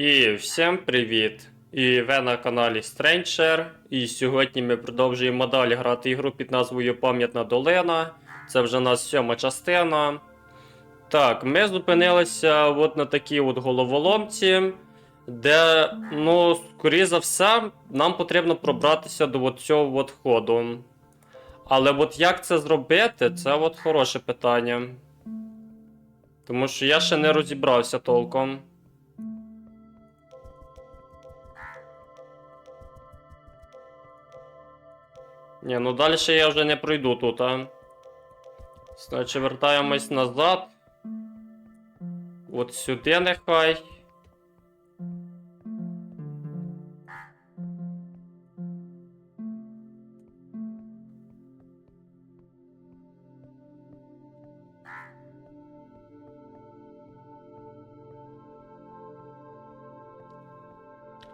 І всім привіт! І ви на каналі Stranger. І сьогодні ми продовжуємо далі грати ігру під назвою Пам'ятна долина. Це вже у нас сьома частина. Так, ми зупинилися от на такій от головоломці, де, ну, скоріше за все, нам потрібно пробратися до от цього от ходу. Але от як це зробити, це от хороше питання. Тому що я ще не розібрався толком. Ні, ну далі я вже не пройду тут, а. Значить, вертаємось назад. От сюди нехай.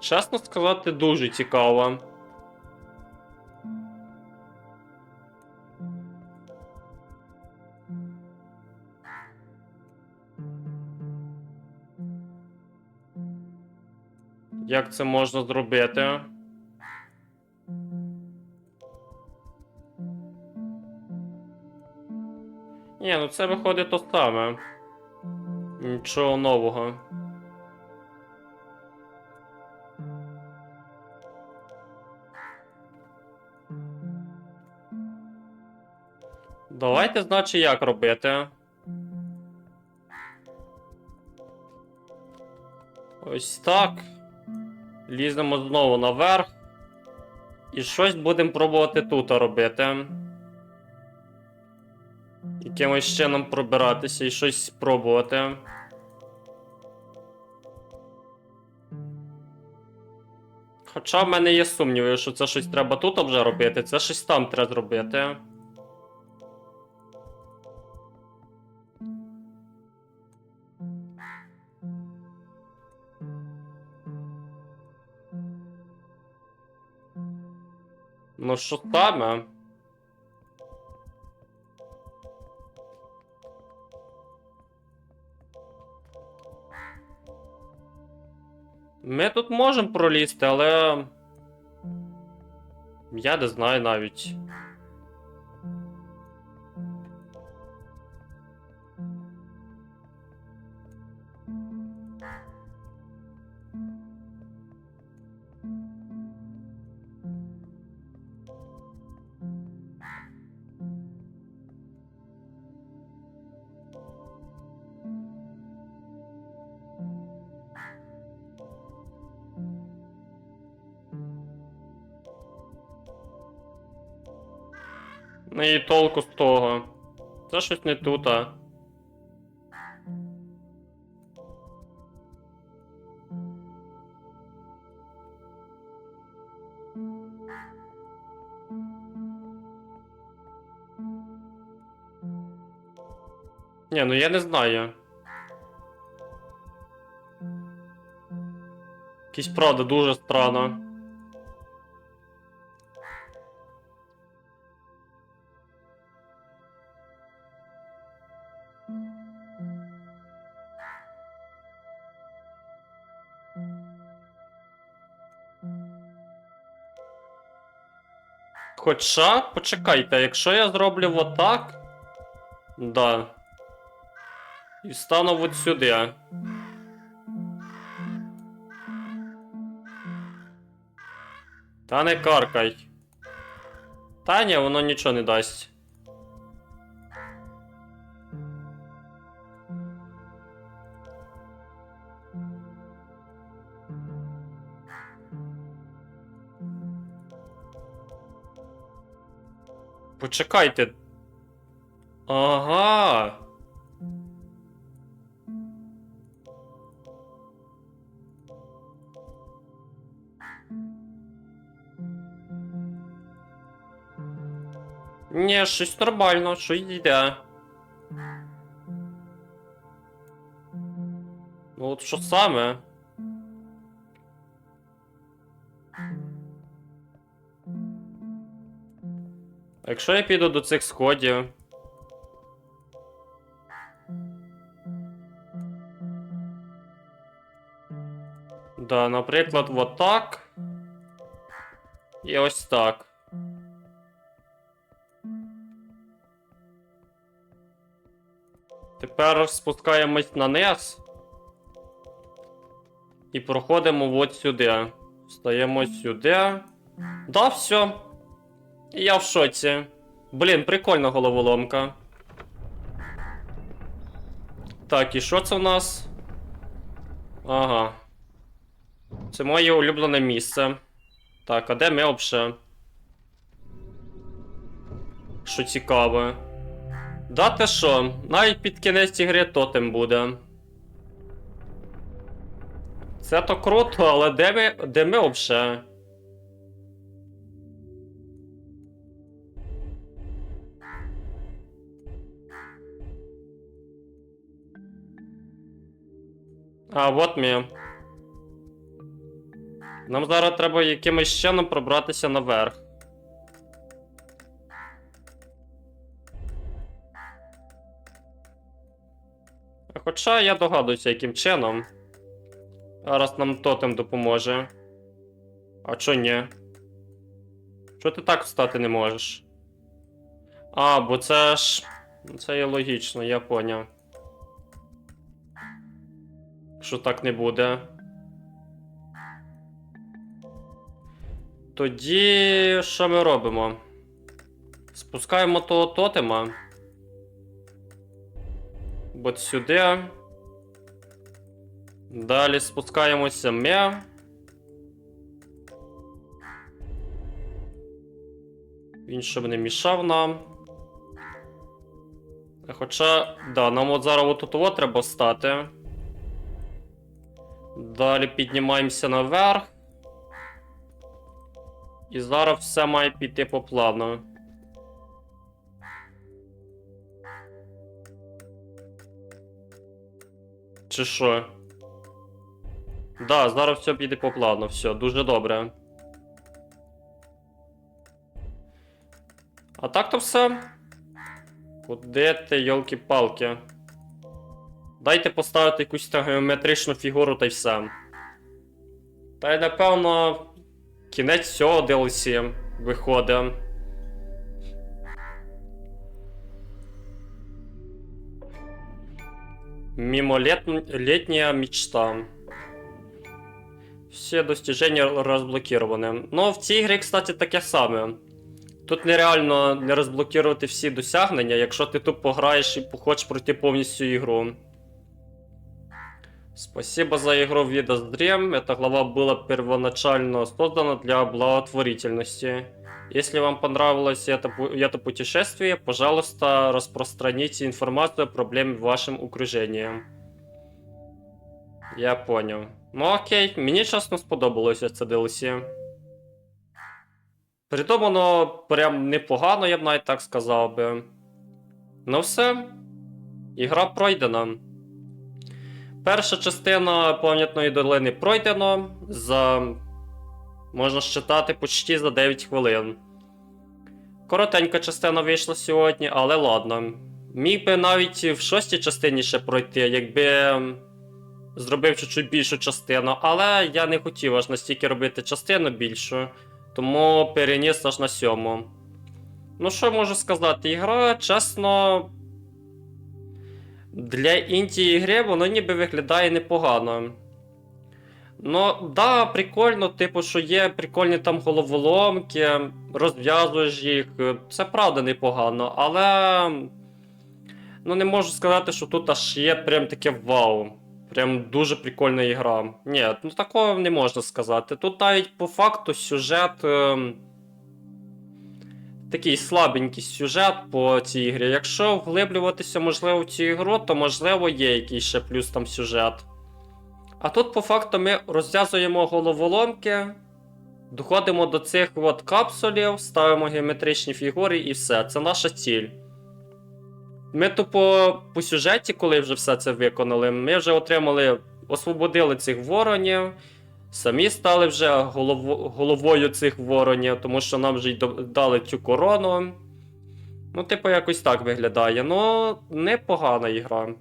Чесно сказати, дуже цікаво. Як це можна зробити? Ні, ну це виходить то саме. Нічого нового. Давайте, значить, як робити. Ось так. Ліземо знову наверх. І щось будемо пробувати тут робити. Якимось чином пробиратися і щось спробувати. Хоча в мене є сумніви, що це щось треба тут вже робити, це щось там треба зробити. Ну що саме? Ми тут можемо пролізти, але. Я не знаю навіть. І толку з того. Це щось не тут, а. Ні, ну я не знаю. Якийсь правда дуже странно. Хоча, почекайте, якщо я зроблю отак. Да. І стану от сюди. Та не каркай. Та ні, воно нічого не дасть. Почекайте. Ага. Ні, щось нормально, щось йде. Ну от що саме? Якщо я піду до цих сходів? Да, наприклад, вот так. І ось так. Тепер спускаємось на низ. І проходимо от сюди. Встаємо сюди. Да, все. Я в шоці. Блін, прикольна головоломка. Так, і що це в нас? Ага. Це моє улюблене місце. Так, а де ми взагалі? Що цікаве. Да те що, навіть під кінець ігри тотем буде. Це то круто, але де ми, де ми взагалі? А, от ми. Нам зараз треба якимось чином пробратися наверх. Хоча я догадуюся, яким чином. Зараз нам тотем допоможе. А чо ні? Чо ти так встати не можеш? А, бо це ж. Це є логічно, я поняв. Що так не буде. Тоді що ми робимо? Спускаємо того тотема. От сюди. Далі спускаємося ми. Він щоб не мішав нам. Хоча, да, нам от зараз от тут треба стати. Далі піднімаємося наверх. І зараз все має піти по плану. Чи що? Да, зараз все піде по плану, все, дуже добре. А так то все. Куди ти, йолки-палки? Дайте поставити якусь та геометричну фігуру та й все. Та й напевно. Кінець цього DLC виходить. Мимолетняя мечта. Всі достижения розблокированы. Ну, в цій грі, кстати, таке саме. Тут нереально не розблокувати всі досягнення, якщо ти тупо граєш і хочеш пройти повністю ігру. Спасибо за игру в Видоздрем. Эта глава была первоначально создана для благотворительности. Если вам понравилось это, пу- это путешествие, пожалуйста, распространите информацию о проблеме в вашем окружении. Я понял. Ну окей, мені чесно сподобалося це DLC. Придумано прям непогано, я б навіть так сказав би. Ну все. Ігра пройдена. Перша частина пам'ятної долини пройдено за. Можна считати почти за 9 хвилин. Коротенька частина вийшла сьогодні, але ладно. Міг би навіть в шостій частині ще пройти, якби зробив чуть-чуть більшу частину, але я не хотів аж настільки робити частину більшу, тому переніс аж на сьому. Ну, що можу сказати, ігра, чесно, для інді ігри воно ніби виглядає непогано. Ну, да, прикольно, типу, що є прикольні там головоломки, розв'язуєш їх. Це правда непогано, але. Ну, не можу сказати, що тут аж є прям таке вау. Прям дуже прикольна ігра. Ні, ну такого не можна сказати. Тут навіть по факту сюжет. ем, такий слабенький сюжет по цій ігрі. Якщо вглиблюватися, можливо, в цю ігру, то можливо є якийсь ще плюс там сюжет. А тут, по факту, ми розв'язуємо головоломки, доходимо до цих от капсулів, ставимо геометричні фігури і все. Це наша ціль. Ми тупо по сюжеті, коли вже все це виконали, ми вже отримали, освободили цих воронів. Самі стали вже голово- головою цих воронів, тому що нам вже й дали цю корону. Ну, типу, якось так виглядає. Ну, непогана ігра.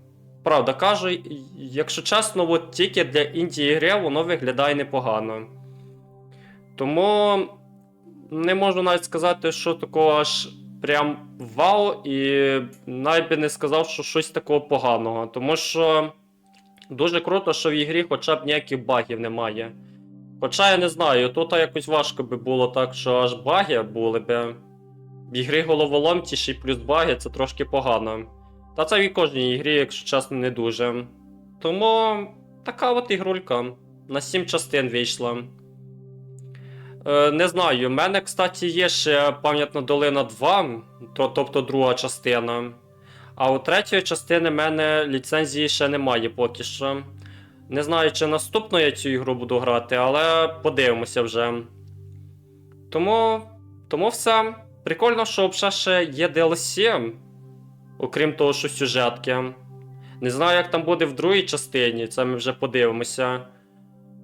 правда кажу, якщо чесно, от тільки для інді гри воно виглядає непогано. Тому не можу навіть сказати, що такого аж прям вау, і навіть би не сказав, що щось такого поганого. Тому що дуже круто, що в ігрі хоча б ніяких багів немає. Хоча я не знаю, тут якось важко би було так, що аж баги були би. В ігрі головоломтіші плюс баги це трошки погано. Та це в кожній ігрі, якщо чесно, не дуже. Тому така от ігрулька. На 7 частин вийшла. Е, не знаю, в мене, кстати, є ще пам'ятна долина 2, то, тобто друга частина. А у третьої частини в мене ліцензії ще немає поки що. Не знаю, чи наступно я цю ігру буду грати, але подивимося вже. Тому. Тому все. Прикольно, що взагалі ще є DLC, окрім того, що сюжетки. Не знаю, як там буде в другій частині, це ми вже подивимося.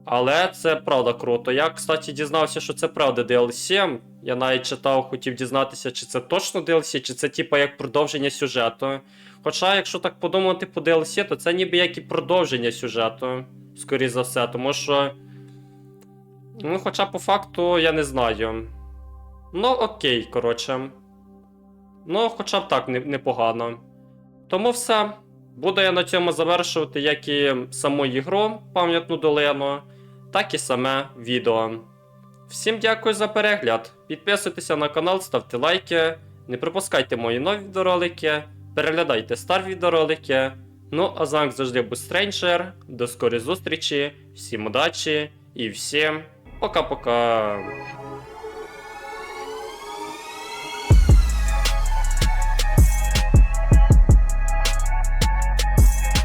Але це правда круто. Я, кстати, дізнався, що це правда DLC. Я навіть читав, хотів дізнатися, чи це точно DLC, чи це типа як продовження сюжету. Хоча, якщо так подумати по DLC, то це ніби як і продовження сюжету, скоріше за все, тому що. Ну, хоча по факту я не знаю. Ну, окей, коротше. Ну, хоча б так непогано. Тому все. Буду я на цьому завершувати як і саму ігру, пам'ятну долину, так і саме відео. Всім дякую за перегляд. Підписуйтеся на канал, ставте лайки, не пропускайте мої нові відеоролики, переглядайте старі відеоролики. Ну, а з вами завжди був Стрейнджер. До скорої зустрічі, всім удачі і всім пока-пока.